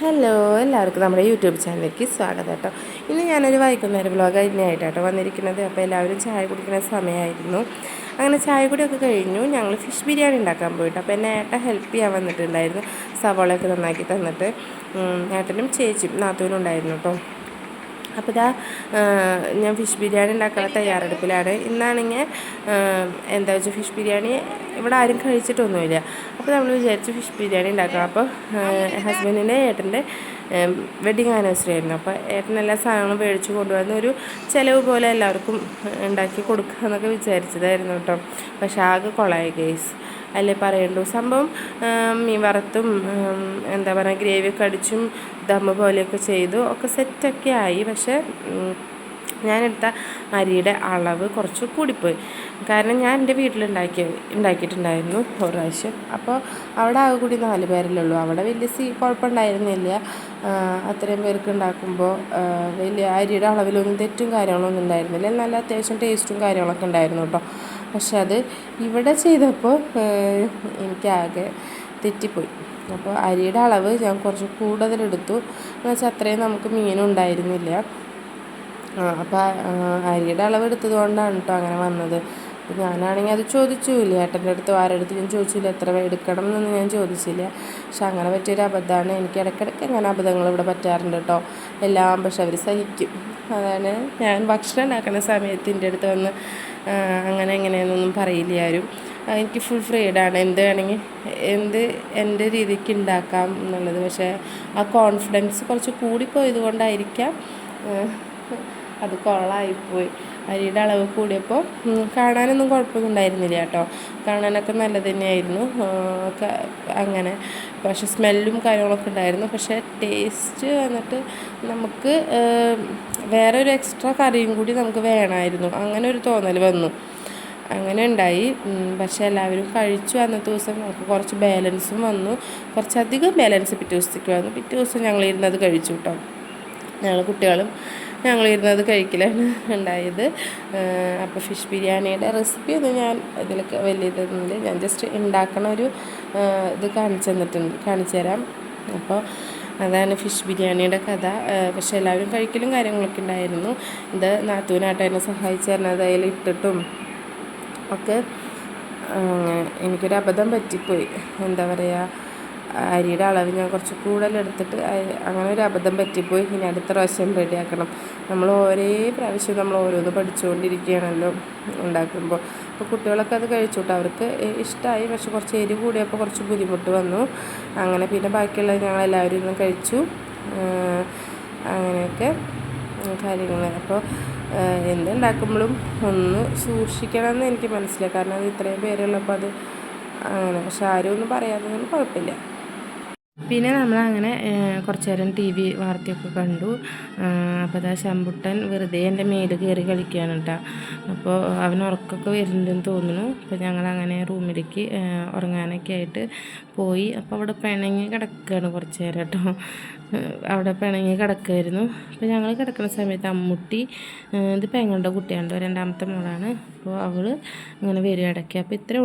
Hello എല്ലാവർക്കും നമ്മുടെ YouTube ചാനലിലേക്ക് സ്വാഗതം കേട്ടോ. ഇന്ന് ഞാനൊരു വൈകുന്നേരം വ്ലോഗ് കേട്ടോ വന്നിരിക്കുന്നത്. അപ്പോൾ എല്ലാവരും ചായ കുടിക്കുന്ന സമയമായിരുന്നു. അങ്ങനെ ചായ കുടിയൊക്കെ കഴിഞ്ഞു. ഞങ്ങൾ ഫിഷ് ബിരിയാണി ഉണ്ടാക്കാൻ പോയിട്ട്. അപ്പോൾ എന്നെ ഏട്ട ഹെൽപ്പ് ചെയ്യാൻ വന്നിട്ടുണ്ടായിരുന്നു. സവോളയൊക്കെ നന്നാക്കി തന്നിട്ട്. ഏട്ടനും ചേച്ചിയും നാത്തൂനും ഉണ്ടായിരുന്നു കേട്ടോ. അപ്പോൾ ഇതാ ഞാൻ ഫിഷ് ബിരിയാണി ഉണ്ടാക്കാനുള്ള തയ്യാറെടുപ്പിലാണ്. ഇന്നാണെങ്കിൽ എന്താ വെച്ചാൽ ഫിഷ് ബിരിയാണി ഇവിടെ ആരും കഴിച്ചിട്ടൊന്നുമില്ല. അപ്പോൾ നമ്മൾ വിചാരിച്ചു ഫിഷ് ബിരിയാണി ഉണ്ടാക്കാം. അപ്പോൾ ഹസ്ബൻഡിന്റെ ഏട്ടന്റെ വെഡിങ് ആനിവേഴ്സറി ആയിരുന്നു. അപ്പോൾ ഏട്ടൻ എല്ലാ സാധനങ്ങളും മേടിച്ച് കൊണ്ടുവന്ന് ഒരു ചിലവ് പോലെ എല്ലാവർക്കും ഉണ്ടാക്കി കൊടുക്കുക എന്നൊക്കെ വിചാരിച്ചതായിരുന്നു കേട്ടോ. പക്ഷേ ആകെ കൊളായി കേസ് അല്ലേ പറയണ്ടു. സംഭവം മീൻ വറുത്തും എന്താ പറയുക ഗ്രേവിയൊക്കെ അടിച്ചും ദമ്മ് പോലെയൊക്കെ ചെയ്തു. ഒക്കെ സെറ്റൊക്കെ ആയി. പക്ഷേ ഞാനെടുത്ത അരിയുടെ അളവ് കുറച്ച് കൂടിപ്പോയി. കാരണം ഞാൻ എന്റെ വീട്ടിലുണ്ടാക്കി ഉണ്ടാക്കിയിട്ടുണ്ടായിരുന്നു ഒരു പ്രാവശ്യം. അപ്പോൾ അവിടെ ആകെ കൂടി നാല് പേരല്ലേ ഉള്ളൂ അവിടെ വലിയ സീ കുഴപ്പമുണ്ടായിരുന്നില്ല. അത്രയും പേർക്ക് ഉണ്ടാക്കുമ്പോൾ വലിയ അരിയുടെ അളവിലൊന്നും തെറ്റും കാര്യങ്ങളൊന്നും ഉണ്ടായിരുന്നില്ല. നല്ല അത്യാവശ്യം ടേസ്റ്റും കാര്യങ്ങളൊക്കെ ഉണ്ടായിരുന്നു കേട്ടോ. പക്ഷെ അത് ഇവിടെ ചെയ്തപ്പോൾ എനിക്കാകെ തെറ്റിപ്പോയി. അപ്പോൾ അരിയുടെ അളവ് ഞാൻ കുറച്ച് കൂടുതലെടുത്തു എന്ന് വെച്ചാൽ അത്രയും നമുക്ക് മീനുണ്ടായിരുന്നില്ല അപ്പോൾ അരിയുടെ അളവ് എടുത്തത് കൊണ്ടാണ് കേട്ടോ അങ്ങനെ വന്നത്. അപ്പോൾ ഞാനാണെങ്കിൽ അത് ചോദിച്ചില്ല ഏട്ടന്റെ അടുത്ത് ആരുടെ ഞാൻ ചോദിച്ചില്ല എത്ര എടുക്കണം എന്നൊന്നും ഞാൻ ചോദിച്ചില്ല. പക്ഷെ അങ്ങനെ പറ്റിയൊരു അബദ്ധമാണ്. എനിക്ക് ഇടയ്ക്കിടയ്ക്ക് അങ്ങനെ അബദ്ധങ്ങൾ ഇവിടെ പറ്റാറുണ്ട് കേട്ടോ. എല്ലാം പക്ഷെ അവർ സഹിക്കും. അതാണ്. ഞാൻ ഭക്ഷണം ഉണ്ടാക്കുന്ന സമയത്ത് എന്റെ അടുത്ത് വന്ന് അങ്ങനെ എങ്ങനെയാണെന്നൊന്നും പറയില്ല ആരും. എനിക്ക് ഫുൾ ഫ്രീഡാണ് എന്ത് വേണമെങ്കിൽ എന്ത് എന്റെ രീതിക്ക് ഉണ്ടാക്കാം എന്നുള്ളത്. പക്ഷേ ആ കോൺഫിഡൻസ് കുറച്ച് കൂടിപ്പോയത് കൊണ്ടായിരിക്കാം അത് കൊളായിപ്പോയി അരിയുടെ അളവ് കൂടിയപ്പോൾ കാണാനൊന്നും കുഴപ്പമൊന്നും ഉണ്ടായിരുന്നില്ല കേട്ടോ. കാണാനൊക്കെ നല്ലത് തന്നെയായിരുന്നു. അങ്ങനെ. പക്ഷെ സ്മെല്ലും കാര്യങ്ങളൊക്കെ ഉണ്ടായിരുന്നു. പക്ഷേ ടേസ്റ്റ് വന്നിട്ട് നമുക്ക് വേറെ ഒരു എക്സ്ട്രാ കറിയും കൂടി നമുക്ക് വേണമായിരുന്നു. അങ്ങനെ ഒരു തോന്നൽ വന്നു. അങ്ങനെ ഉണ്ടായി. പക്ഷെ എല്ലാവരും കഴിച്ചു അന്നത്തെ ദിവസം നമുക്ക് കുറച്ച് ബാലൻസും വന്നു. കുറച്ചധികം ബാലൻസ് പിറ്റേ ദിവസത്തേക്ക് വന്നു. പിറ്റേ ദിവസം ഞങ്ങൾ ഇരുന്നത് കഴിച്ചു കേട്ടോ. ഞങ്ങൾ കുട്ടികളും ഞങ്ങൾ ഇരുന്നത് കഴിക്കലാണ് ഉണ്ടായത്. അപ്പോൾ ഫിഷ് ബിരിയാണിയുടെ റെസിപ്പി ഒന്നും ഞാൻ ഇതിലൊക്കെ വലിയ ഇതൊന്നുമില്ല ഞാൻ ജസ്റ്റ് ഉണ്ടാക്കണ ഒരു ഇത് കാണിച്ചു തന്നിട്ടുണ്ട് കാണിച്ചു തരാം. അപ്പോൾ അതാണ് ഫിഷ് ബിരിയാണിയുടെ കഥ. പക്ഷെ എല്ലാവരും കഴിക്കലും കാര്യങ്ങളൊക്കെ ഉണ്ടായിരുന്നു. ഇത് നാത്തൂനായിട്ട് എന്നെ സഹായിച്ചു തരണം. അതിൽ ഇട്ടിട്ടും ഒക്കെ എനിക്കൊരു അബദ്ധം പറ്റിപ്പോയി. എന്താ പറയുക അരിയുടെ അളവ് ഞാൻ കുറച്ച് കൂടുതലെടുത്തിട്ട് അങ്ങനെ ഒരു അബദ്ധം പറ്റിപ്പോയി. ഇനി അടുത്ത പ്രാവശ്യം റെഡിയാക്കണം. നമ്മൾ ഒരേ പ്രാവശ്യം നമ്മൾ ഓരോന്ന് പഠിച്ചുകൊണ്ടിരിക്കുകയാണല്ലോ ഉണ്ടാക്കുമ്പോൾ. അപ്പോൾ കുട്ടികളൊക്കെ അത് കഴിച്ചു അവർക്ക് ഇഷ്ടമായി പക്ഷെ കുറച്ച് എരി കൂടിയപ്പോൾ കുറച്ച് ബുദ്ധിമുട്ട് വന്നു. അങ്ങനെ പിന്നെ ബാക്കിയുള്ളത് ഞങ്ങൾ എല്ലാവരും ഇന്ന് കഴിച്ചു. അങ്ങനെയൊക്കെ കാര്യങ്ങൾ. അപ്പോൾ എന്തുണ്ടാക്കുമ്പോഴും ഒന്ന് സൂക്ഷിക്കണം എന്ന് എനിക്ക് മനസ്സിലായി. കാരണം അത് ഇത്രയും പേരുള്ളപ്പോൾ അത് അങ്ങനെ. പക്ഷെ ആരും ഒന്നും പറയാതെ കുഴപ്പമില്ല. പിന്നെ നമ്മൾ അങ്ങനെ കുറച്ച് നേരം ടി വി വാർത്തയൊക്കെ കണ്ടു. അപ്പോൾ അതാ ശമ്പുട്ടൻ വെറുതെ എന്റെ മേൽ കയറി കളിക്കുകയാണ് കേട്ടോ അപ്പോൾ അവൻ ഉറക്കൊക്കെ വരുന്നുണ്ടെന്ന് തോന്നുന്നു. അപ്പോൾ ഞങ്ങൾ അങ്ങനെ റൂമിലേക്ക് ഉറങ്ങാനൊക്കെ ആയിട്ട് പോയി. അപ്പോൾ അവിടെ പിണങ്ങി കിടക്കുകയാണ് കുറച്ച് നേരം കേട്ടോ അവിടെ പിണങ്ങി കിടക്കുമായിരുന്നു അപ്പോൾ ഞങ്ങൾ കിടക്കുന്ന സമയത്ത് അമ്മുട്ടി ഇത് പെങ്ങളുടെ കുട്ടിയാണ് രണ്ടാമത്തെ മോളാണ്. അപ്പോൾ അവൾ അങ്ങനെ വരും ഇടയ്ക്ക്. അപ്പോൾ ഇത്രയേ ഉള്ളൂ.